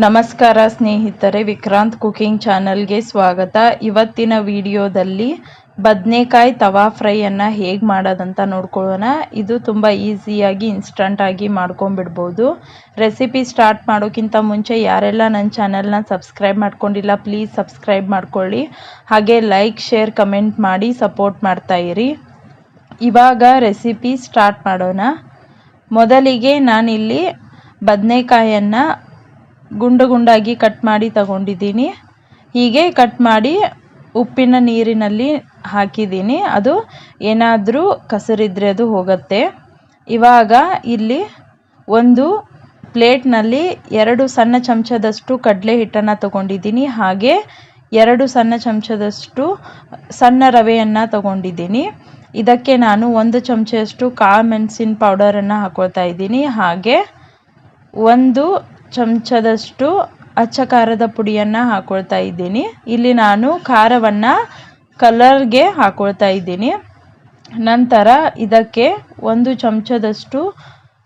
ನಮಸ್ಕಾರ ಸ್ನೇಹಿತರೆ, ವಿಕ್ರಾಂತ್ ಕುಕಿಂಗ್ ಚಾನಲ್ಗೆ ಸ್ವಾಗತ. ಇವತ್ತಿನ ವಿಡಿಯೋದಲ್ಲಿ ಬದನೆಕಾಯಿ ತವಾ ಫ್ರೈಯನ್ನು ಹೇಗೆ ಮಾಡೋದಂತ ನೋಡ್ಕೊಳ್ಳೋಣ. ಇದು ತುಂಬ ಈಸಿಯಾಗಿ ಇನ್ಸ್ಟಂಟಾಗಿ ಮಾಡ್ಕೊಂಬಿಡ್ಬೋದು ರೆಸಿಪಿ ಸ್ಟಾರ್ಟ್ ಮಾಡೋಕ್ಕಿಂತ ಮುಂಚೆ ಯಾರೆಲ್ಲ ನನ್ನ ಚಾನಲ್ನ ಸಬ್ಸ್ಕ್ರೈಬ್ ಮಾಡ್ಕೊಂಡಿಲ್ಲ, ಪ್ಲೀಸ್ ಸಬ್ಸ್ಕ್ರೈಬ್ ಮಾಡ್ಕೊಳ್ಳಿ. ಹಾಗೆ ಲೈಕ್, ಶೇರ್, ಕಮೆಂಟ್ ಮಾಡಿ ಸಪೋರ್ಟ್ ಮಾಡ್ತಾಯಿರಿ ಇವಾಗ ರೆಸಿಪಿ ಸ್ಟಾರ್ಟ್ ಮಾಡೋಣ. ಮೊದಲಿಗೆ ನಾನಿಲ್ಲಿ ಬದನೆಕಾಯನ್ನು ಗುಂಡು ಗುಂಡಾಗಿ ಕಟ್ ಮಾಡಿ ತಗೊಂಡಿದ್ದೀನಿ. ಹೀಗೆ ಕಟ್ ಮಾಡಿ ಉಪ್ಪಿನ ನೀರಿನಲ್ಲಿ ಹಾಕಿದ್ದೀನಿ. ಅದು ಏನಾದರೂ ಕಸರಿದ್ರೆ ಅದು ಹೋಗುತ್ತೆ. ಇವಾಗ ಇಲ್ಲಿ ಒಂದು ಪ್ಲೇಟ್ನಲ್ಲಿ ಎರಡು ಸಣ್ಣ ಚಮಚದಷ್ಟು ಕಡಲೆ ಹಿಟ್ಟನ್ನು ತಗೊಂಡಿದ್ದೀನಿ. ಹಾಗೆ ಎರಡು ಸಣ್ಣ ಚಮಚದಷ್ಟು ಸಣ್ಣ ರವೆಯನ್ನು ತಗೊಂಡಿದ್ದೀನಿ. ಇದಕ್ಕೆ ನಾನು ಒಂದು ಚಮಚದಷ್ಟು ಕಾಳು ಮೆಣಸಿನ ಪೌಡರನ್ನು ಹಾಕೊಳ್ತಾ ಇದ್ದೀನಿ. ಹಾಗೆ ಒಂದು ಚಮಚದಷ್ಟು ಅಚ್ಚ ಖಾರದ ಪುಡಿಯನ್ನು ಹಾಕೊಳ್ತಾ ಇದ್ದೀನಿ. ಇಲ್ಲಿ ನಾನು ಖಾರವನ್ನು ಕಲರ್ಗೆ ಹಾಕೊಳ್ತಾ ಇದ್ದೀನಿ. ನಂತರ ಇದಕ್ಕೆ ಒಂದು ಚಮಚದಷ್ಟು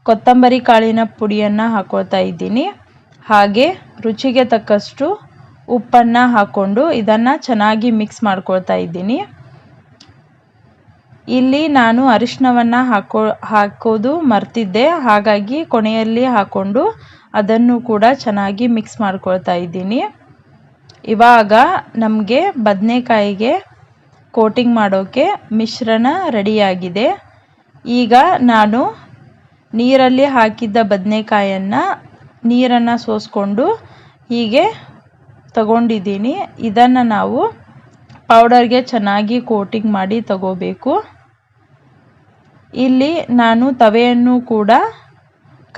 ಕೊತ್ತಂಬರಿ ಕಾಳಿನ ಪುಡಿಯನ್ನು ಹಾಕೊಳ್ತಾ ಇದ್ದೀನಿ. ಹಾಗೆ ರುಚಿಗೆ ತಕ್ಕಷ್ಟು ಉಪ್ಪನ್ನು ಹಾಕ್ಕೊಂಡು ಇದನ್ನು ಚೆನ್ನಾಗಿ ಮಿಕ್ಸ್ ಮಾಡ್ಕೊಳ್ತಾ ಇದ್ದೀನಿ. ಇಲ್ಲಿ ನಾನು ಅರಿಶಿನವನ್ನು ಹಾಕೋ, ಹಾಕೋದು ಮರ್ತಿದ್ದೆ. ಹಾಗಾಗಿ ಕೊನೆಯಲ್ಲಿ ಹಾಕ್ಕೊಂಡು ಅದನ್ನು ಕೂಡ ಚೆನ್ನಾಗಿ ಮಿಕ್ಸ್ ಮಾಡ್ಕೊಳ್ತಾ ಇದ್ದೀನಿ. ಇವಾಗ ನಮಗೆ ಬದನೆಕಾಯಿಗೆ ಕೋಟಿಂಗ್ ಮಾಡೋಕ್ಕೆ ಮಿಶ್ರಣ ರೆಡಿಯಾಗಿದೆ. ಈಗ ನಾನು ನೀರಲ್ಲಿ ಹಾಕಿದ್ದ ಬದನೆಕಾಯನ್ನು ನೀರನ್ನು ಸೋಸ್ಕೊಂಡು ಹೀಗೆ ತಗೊಂಡಿದ್ದೀನಿ. ಇದನ್ನು ನಾವು ಪೌಡರ್ಗೆ ಚೆನ್ನಾಗಿ ಕೋಟಿಂಗ್ ಮಾಡಿ ತಗೋಬೇಕು. ಇಲ್ಲಿ ನಾನು ತವೆಯನ್ನು ಕೂಡ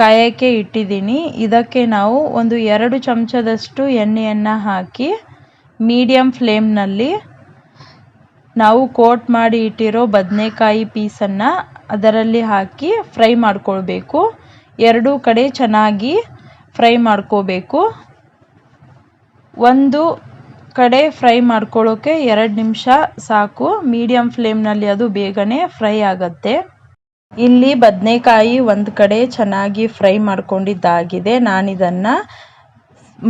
ಕಾಯೋಕ್ಕೆ ಇಟ್ಟಿದ್ದೀನಿ. ಇದಕ್ಕೆ ನಾವು ಒಂದು ಎರಡು ಚಮಚದಷ್ಟು ಎಣ್ಣೆಯನ್ನು ಹಾಕಿ ಮೀಡಿಯಮ್ ಫ್ಲೇಮ್ನಲ್ಲಿ ನಾವು ಕೋಟ್ ಮಾಡಿ ಇಟ್ಟಿರೋ ಬದನೆಕಾಯಿ ಪೀಸನ್ನು ಅದರಲ್ಲಿ ಹಾಕಿ ಫ್ರೈ ಮಾಡ್ಕೊಳ್ಬೇಕು. ಎರಡೂ ಕಡೆ ಚೆನ್ನಾಗಿ ಫ್ರೈ ಮಾಡ್ಕೋಬೇಕು. ಒಂದು ಕಡೆ ಫ್ರೈ ಮಾಡ್ಕೊಳ್ಳೋಕ್ಕೆ ಎರಡು ನಿಮಿಷ ಸಾಕು. ಮೀಡಿಯಮ್ ಫ್ಲೇಮ್ನಲ್ಲಿ ಅದು ಬೇಗನೆ ಫ್ರೈ ಆಗುತ್ತೆ. ಇಲ್ಲಿ ಬದನೆಕಾಯಿ ಒಂದು ಕಡೆ ಚೆನ್ನಾಗಿ ಫ್ರೈ ಮಾಡ್ಕೊಂಡಿದ್ದಾಗಿದೆ. ನಾನಿದನ್ನು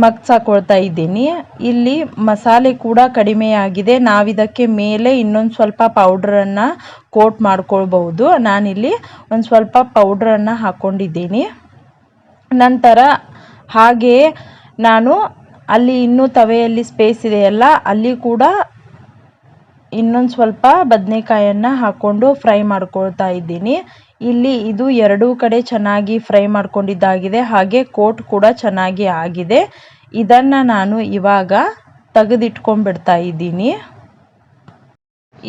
ಮಗ್ಸಾಕೊಳ್ತಾ ಇದ್ದೀನಿ. ಇಲ್ಲಿ ಮಸಾಲೆ ಕೂಡ ಕಡಿಮೆಯಾಗಿದೆ. ನಾವಿದಕ್ಕೆ ಮೇಲೆ ಇನ್ನೊಂದು ಸ್ವಲ್ಪ ಪೌಡ್ರನ್ನು ಕೋಟ್ ಮಾಡ್ಕೊಳ್ಬಹುದು. ನಾನಿಲ್ಲಿ ಒಂದು ಸ್ವಲ್ಪ ಪೌಡ್ರನ್ನು ಹಾಕ್ಕೊಂಡಿದ್ದೀನಿ ನಂತರ ಹಾಗೆಯೇ ನಾನು ಅಲ್ಲಿ ಇನ್ನೂ ತವೆಯಲ್ಲಿ ಸ್ಪೇಸ್ ಇದೆಯಲ್ಲ, ಅಲ್ಲಿ ಕೂಡ ಇನ್ನೊಂದು ಸ್ವಲ್ಪ ಬದನೆಕಾಯನ್ನು ಹಾಕ್ಕೊಂಡು ಫ್ರೈ ಮಾಡ್ಕೊಳ್ತಾ ಇದ್ದೀನಿ. ಇಲ್ಲಿ ಇದು ಎರಡೂ ಕಡೆ ಚೆನ್ನಾಗಿ ಫ್ರೈ ಮಾಡ್ಕೊಂಡಿದ್ದಾಗಿದೆ. ಹಾಗೆ ಕೋಟ್ ಕೂಡ ಚೆನ್ನಾಗಿ ಆಗಿದೆ. ಇದನ್ನು ನಾನು ಇವಾಗ ತೆಗೆದಿಟ್ಕೊಂಡ್ಬಿಡ್ತಾ ಇದ್ದೀನಿ.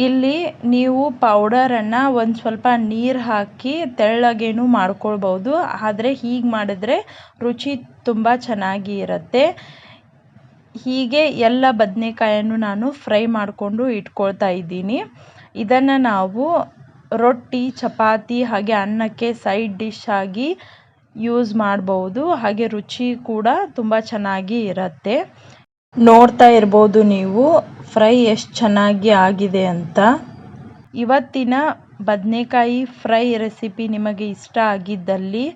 ಇಲ್ಲಿ ನೀವು ಪೌಡರನ್ನು ಒಂದು ಸ್ವಲ್ಪ ನೀರು ಹಾಕಿ ತೆಳ್ಳಗೇನು ಮಾಡ್ಕೊಳ್ಬೋದು ಆದರೆ ಹೀಗೆ ಮಾಡಿದ್ರೆ ರುಚಿ ತುಂಬ ಚೆನ್ನಾಗಿ ಇರುತ್ತೆ. ಹೀಗೆ ಎಲ್ಲ ಬದನೇಕಾಯನ್ನು ನಾನು ಫ್ರೈ ಮಾಡಿಕೊಂಡು ಇಟ್ಕೊಳ್ತಾ ಇದ್ದೀನಿ. ಇದನ್ನು ನಾವು ರೊಟ್ಟಿ, ಚಪಾತಿ ಹಾಗೆ ಅನ್ನಕ್ಕೆ ಸೈಡ್ ಡಿಶ್ ಆಗಿ ಯೂಸ್ ಮಾಡ್ಬೋದು. ಹಾಗೆ ರುಚಿ ಕೂಡ ತುಂಬ ಚೆನ್ನಾಗಿ ಇರುತ್ತೆ. ನೋಡ್ತಾ ಇರ್ಬೋದು ನೀವು ಫ್ರೈ ಎಷ್ಟು ಚೆನ್ನಾಗಿ ಆಗಿದೆ ಅಂತ. ಇವತ್ತಿನ ಬದನೆಕಾಯಿ ಫ್ರೈ ರೆಸಿಪಿ ನಿಮಗೆ ಇಷ್ಟ ಆಗಿದ್ದಲ್ಲಿ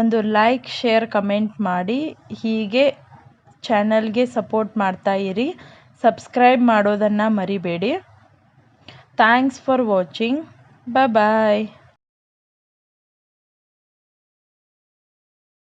ಒಂದು ಲೈಕ್, ಶೇರ್, ಕಮೆಂಟ್ ಮಾಡಿ. ಹೀಗೆ ಚಾನಲ್ಗೆ ಸಪೋರ್ಟ್ ಮಾಡ್ತಾ ಇರಿ. ಸಬ್ಸ್ಕ್ರೈಬ್ ಮಾಡೋದನ್ನು ಮರಿಬೇಡಿ. Thanks for watching. ಬಾಯ್